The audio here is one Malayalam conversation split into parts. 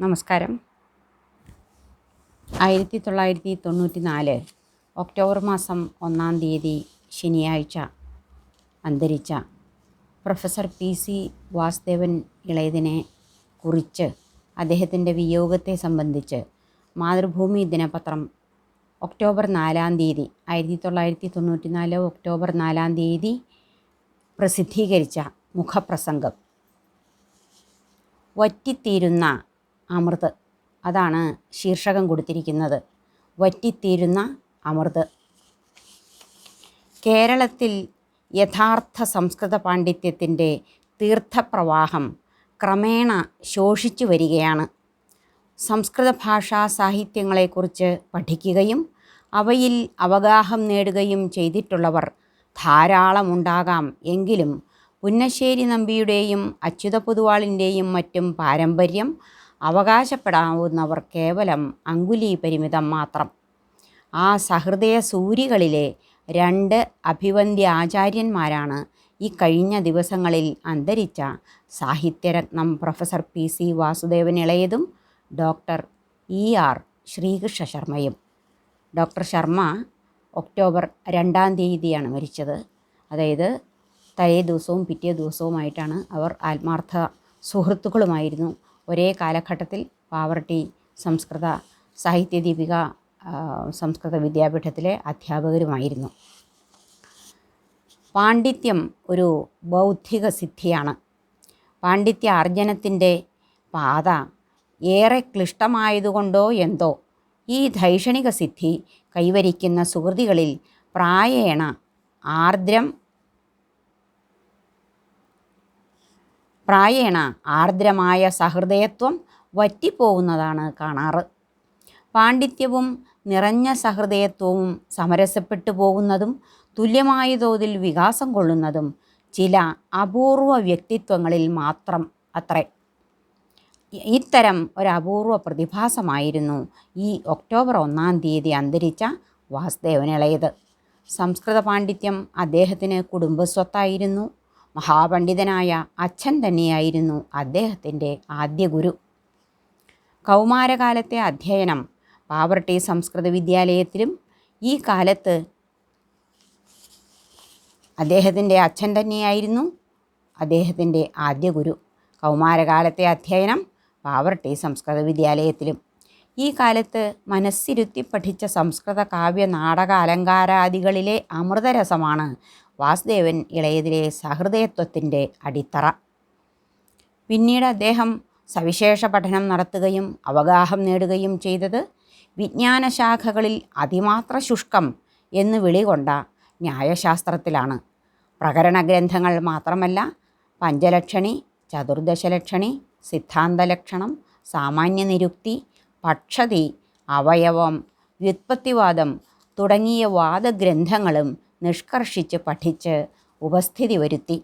നമസ്കാരം. ആയിരത്തി തൊള്ളായിരത്തി തൊണ്ണൂറ്റി നാല് ഒക്ടോബർ മാസം ഒന്നാം തീയതി ശനിയാഴ്ച അന്തരിച്ച പ്രൊഫസർ പി സി വാസുദേവൻ ഇളയതിനെ കുറിച്ച് അദ്ദേഹത്തിന്റെ വിയോഗത്തെ സംബന്ധിച്ച് മാതൃഭൂമി ദിനപത്രം ഒക്ടോബർ നാലാം തീയതി ആയിരത്തി തൊള്ളായിരത്തി തൊണ്ണൂറ്റി നാല് ഒക്ടോബർ നാലാം തീയതി പ്രസിദ്ധീകരിച്ച മുഖപ്രസംഗം. വറ്റിത്തീരുന്ന അമൃത്. അതാണ് ശീർഷകം കൊടുത്തിരിക്കുന്നത്. വറ്റിത്തീരുന്ന അമൃത്. കേരളത്തിൽ യഥാർത്ഥ സംസ്കൃത പാണ്ഡിത്യത്തിന്റെ തീർത്ഥപ്രവാഹം ക്രമേണ ശോഷിച്ചു വരികയാണ്. സംസ്കൃത ഭാഷാ സാഹിത്യങ്ങളെക്കുറിച്ച് പഠിക്കുകയും അവയിൽ അവഗാഹം നേടുകയും ചെയ്തിട്ടുള്ളവർ ധാരാളമുണ്ടാകാം എങ്കിലും പുന്നശ്ശേരി നമ്പിയുടെയും അച്യുത പൊതുവാളിന്റെയും മറ്റും പാരമ്പര്യം അവകാശപ്പെടാവുന്നവർ കേവലം അങ്കുലി പരിമിതം മാത്രം. ആ സഹൃദയ സൂരികളിലെ രണ്ട് അഭിവന്ദ്യ ആചാര്യന്മാരാണ് ഈ കഴിഞ്ഞ ദിവസങ്ങളിൽ അന്തരിച്ച സാഹിത്യരത്നം പ്രൊഫസർ പി സി വാസുദേവൻ ഇളയതും ഡോക്ടർ ഇ ആർ ശ്രീകൃഷ്ണ ശർമ്മയും. ഡോക്ടർ ശർമ്മ ഒക്ടോബർ രണ്ടാം തീയതിയാണ് മരിച്ചത്. അതായത് തലേ ദിവസവും പിറ്റേ ദിവസവുമായിട്ടാണ് അവർ ആത്മാർത്ഥ സുഹൃത്തുക്കളുമായിരുന്നു. ഒരേ കാലഘട്ടത്തിൽ പാവർട്ടി സംസ്കൃത സാഹിത്യ ദീപിക ആ, സംസ്കൃത വിദ്യാപീഠത്തിലെ അധ്യാപകരുമായിരുന്നു. പാണ്ഡിത്യം ഒരു ബൗദ്ധിക സിദ്ധിയാണ്. പാണ്ഡിത്യ ആർജനത്തിന്റെ പാത ഏറെ ക്ലിഷ്ടമായതുകൊണ്ടോ എന്തോ ഈ ധൈഷണിക സിദ്ധി കൈവരിക്കുന്ന സുഹൃതികളിൽ പ്രായേണ ആർദ്രം പ്രായേണ ആർദ്രമായ സഹൃദയത്വം വറ്റിപ്പോവുന്നതാണ് കാണാറ്. പാണ്ഡിത്യവും നിറഞ്ഞ സഹൃദയത്വവും സമരസപ്പെട്ടു പോകുന്നതും തുല്യമായ തോതിൽ വികാസം കൊള്ളുന്നതും ചില അപൂർവ വ്യക്തിത്വങ്ങളിൽ മാത്രം അത്രേ. ഇത്തരം ഒരു അപൂർവ പ്രതിഭാസമായിരുന്നു ഈ ഒക്ടോബർ ഒന്നാം തീയതി അന്തരിച്ച വാസുദേവനിളയത് സംസ്കൃത പാണ്ഡിത്യം അദ്ദേഹത്തിന് കുടുംബസ്വത്തായിരുന്നു. മഹാപണ്ഡിതനായ അച്ഛൻ തന്നെയായിരുന്നു അദ്ദേഹത്തിന്റെ ആദ്യ ഗുരു. കൗമാരകാലത്തെ അധ്യയനം പാവർട്ടി സംസ്കൃത വിദ്യാലയത്തിലും ഈ കാലത്ത് അദ്ദേഹത്തിന്റെ അച്ഛൻ തന്നെയായിരുന്നു അദ്ദേഹത്തിന്റെ ആദ്യ ഗുരു. കൗമാരകാലത്തെ അധ്യയനം പാവർട്ടി സംസ്കൃത വിദ്യാലയത്തിലും. ഈ കാലത്ത് മനസ്സിരുത്തി പഠിച്ച സംസ്കൃത കാവ്യ നാടക അലങ്കാരാദികളിലെ അമൃതരസമാണ് വാസുദേവൻ ഇളയതിലെ സഹൃദയത്വത്തിന്റെ അടിത്തറ. പിന്നീട് അദ്ദേഹം സവിശേഷ പഠനം നടത്തുകയും അവഗാഹം നേടുകയും ചെയ്തത് വിജ്ഞാനശാഖകളിൽ അതിമാത്ര ശുഷ്കം എന്ന് വിളികൊണ്ട ന്യായശാസ്ത്രത്തിലാണ്. പ്രകരണ ഗ്രന്ഥങ്ങൾ മാത്രമല്ല പഞ്ചലക്ഷണി ചതുർദശലക്ഷണി സിദ്ധാന്തലക്ഷണം സാമാന്യനിരുക്തി പക്ഷതി അവയവം വ്യുത്പത്തിവാദം തുടങ്ങിയ വാദഗ്രന്ഥങ്ങളും നിഷ്കർഷിച്ച് പഠിച്ച് ഉപസ്ഥിതി വരുത്തി.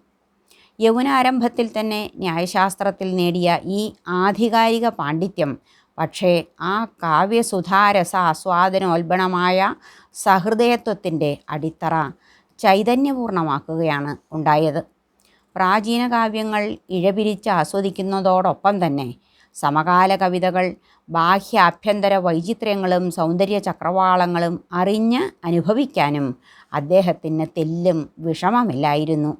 യൗവനാരംഭത്തിൽ തന്നെ ന്യായശാസ്ത്രത്തിൽ നേടിയ ഈ ആധികാരിക പാണ്ഡിത്യം പക്ഷേ ആ കാവ്യസുധാരസ ആസ്വാദനോൽബണമായ സഹൃദയത്വത്തിന്റെ അടിത്തറ ചൈതന്യപൂർണമാക്കുകയാണ് ഉണ്ടായത്. പ്രാചീന കാവ്യങ്ങൾ ഇഴപിരിച്ച് ആസ്വദിക്കുന്നതോടൊപ്പം തന്നെ സമകാല കവിതകൾ ബാഹ്യ ആഭ്യന്തര വൈചിത്ര്യങ്ങളും സൗന്ദര്യ ചക്രവാളങ്ങളും അറിഞ്ഞ് അനുഭവിക്കാനും അദ്ദേഹത്തിന് തെല്ലും വിഷമമില്ലായിരുന്നു.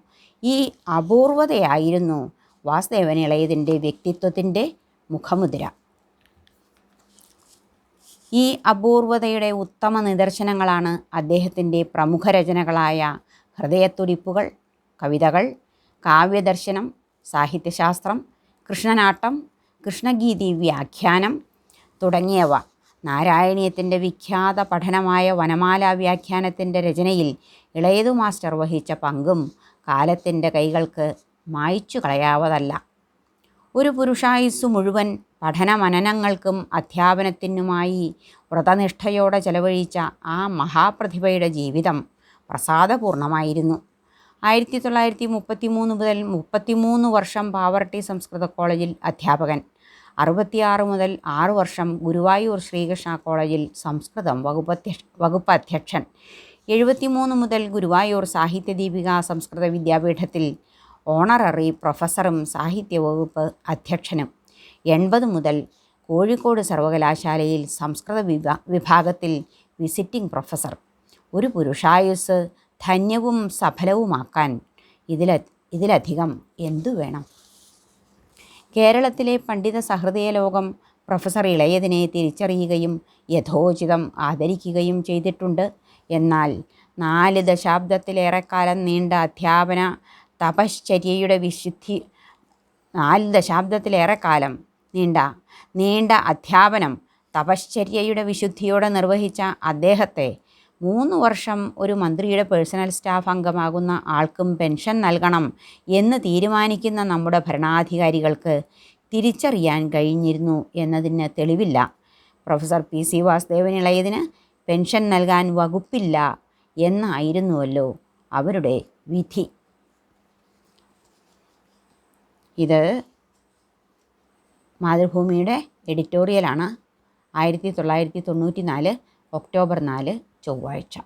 ഈ അപൂർവതയായിരുന്നു വാസുദേവൻ ഇളയതിന്റെ വ്യക്തിത്വത്തിന്റെ മുഖമുദ്ര. ഈ അപൂർവതയുടെ ഉത്തമ നിദർശനങ്ങളാണ് അദ്ദേഹത്തിന്റെ പ്രമുഖ രചനകളായ ഹൃദയത്തുടിപ്പുകൾ കവിതകൾ കാവ്യദർശനം സാഹിത്യശാസ്ത്രം കൃഷ്ണനാട്ടം കൃഷ്ണഗീതി വ്യാഖ്യാനം തുടങ്ങിയവ. നാരായണീയത്തിന്റെ വിഖ്യാത പഠനമായ വനമാല വ്യാഖ്യാനത്തിന്റെ രചനയിൽ ഇളയതു മാസ്റ്റർ വഹിച്ച പങ്കും കാലത്തിന്റെ കൈകൾക്ക് മായ്ച്ചു കളയാവതല്ല. ഒരു പുരുഷായുസ് മുഴുവൻ പഠനമനനങ്ങൾക്കും അധ്യാപനത്തിനുമായി വ്രതനിഷ്ഠയോടെ ചെലവഴിച്ച ആ മഹാപ്രതിഭയുടെ ജീവിതം പ്രസാദപൂർണമായിരുന്നു. ആയിരത്തി തൊള്ളായിരത്തി മുപ്പത്തി മൂന്ന് മുതൽ മുപ്പത്തിമൂന്ന് വർഷം പാവർട്ടി സംസ്കൃത കോളേജിൽ അധ്യാപകൻ. അറുപത്തിയാറ് മുതൽ ആറ് വർഷം ഗുരുവായൂർ ശ്രീകൃഷ്ണ കോളേജിൽ സംസ്കൃതം വകുപ്പധ്യ വകുപ്പ് അധ്യക്ഷൻ. എഴുപത്തിമൂന്ന് മുതൽ ഗുരുവായൂർ സാഹിത്യ സാഹിത്യദീപിക സംസ്കൃത വിദ്യാപീഠത്തിൽ ഓണററി പ്രൊഫസറും സാഹിത്യ വകുപ്പ് അധ്യക്ഷനും. എൺപത് മുതൽ കോഴിക്കോട് സർവകലാശാലയിൽ സംസ്കൃത വിഭാ വിഭാഗത്തിൽ വിസിറ്റിംഗ് പ്രൊഫസർ. ഒരു പുരുഷായുസ് ധന്യവും സഫലവുമാക്കാൻ ഇതില ഇതിലധികം എന്തു വേണം? കേരളത്തിലെ പണ്ഡിത സഹൃദയ ലോകം പ്രൊഫസർ ഇളയതിനെ തിരിച്ചറിയുകയും യഥോചിതം ആദരിക്കുകയും ചെയ്തിട്ടുണ്ട്. എന്നാൽ നാല് ദശാബ്ദത്തിലേറെക്കാലം നീണ്ട അധ്യാപന തപശ്ചര്യയുടെ വിശുദ്ധി നാല് ദശാബ്ദത്തിലേറെക്കാലം നീണ്ട നീണ്ട അധ്യാപനം തപശ്ചര്യയുടെ വിശുദ്ധിയോടെ നിർവഹിച്ച അദ്ദേഹത്തെ മൂന്ന് വർഷം ഒരു മന്ത്രിയുടെ പേഴ്സണൽ സ്റ്റാഫ് അംഗമാകുന്ന ആൾക്കും പെൻഷൻ നൽകണം എന്ന് തീരുമാനിക്കുന്ന നമ്മുടെ ഭരണാധികാരികൾക്ക് തിരിച്ചറിയാൻ കഴിഞ്ഞിരുന്നു എന്നതിന് തെളിവില്ല. പ്രൊഫസർ പി സി വാസുദേവൻ ഇളയതിന് പെൻഷൻ നൽകാൻ വകുപ്പില്ല എന്നായിരുന്നുവല്ലോ അവരുടെ വിധി. ഇത് മാതൃഭൂമിയുടെ എഡിറ്റോറിയലാണ്. ആയിരത്തി തൊള്ളായിരത്തി തൊണ്ണൂറ്റി നാല് ഒക്ടോബർ നാല് 就歪着。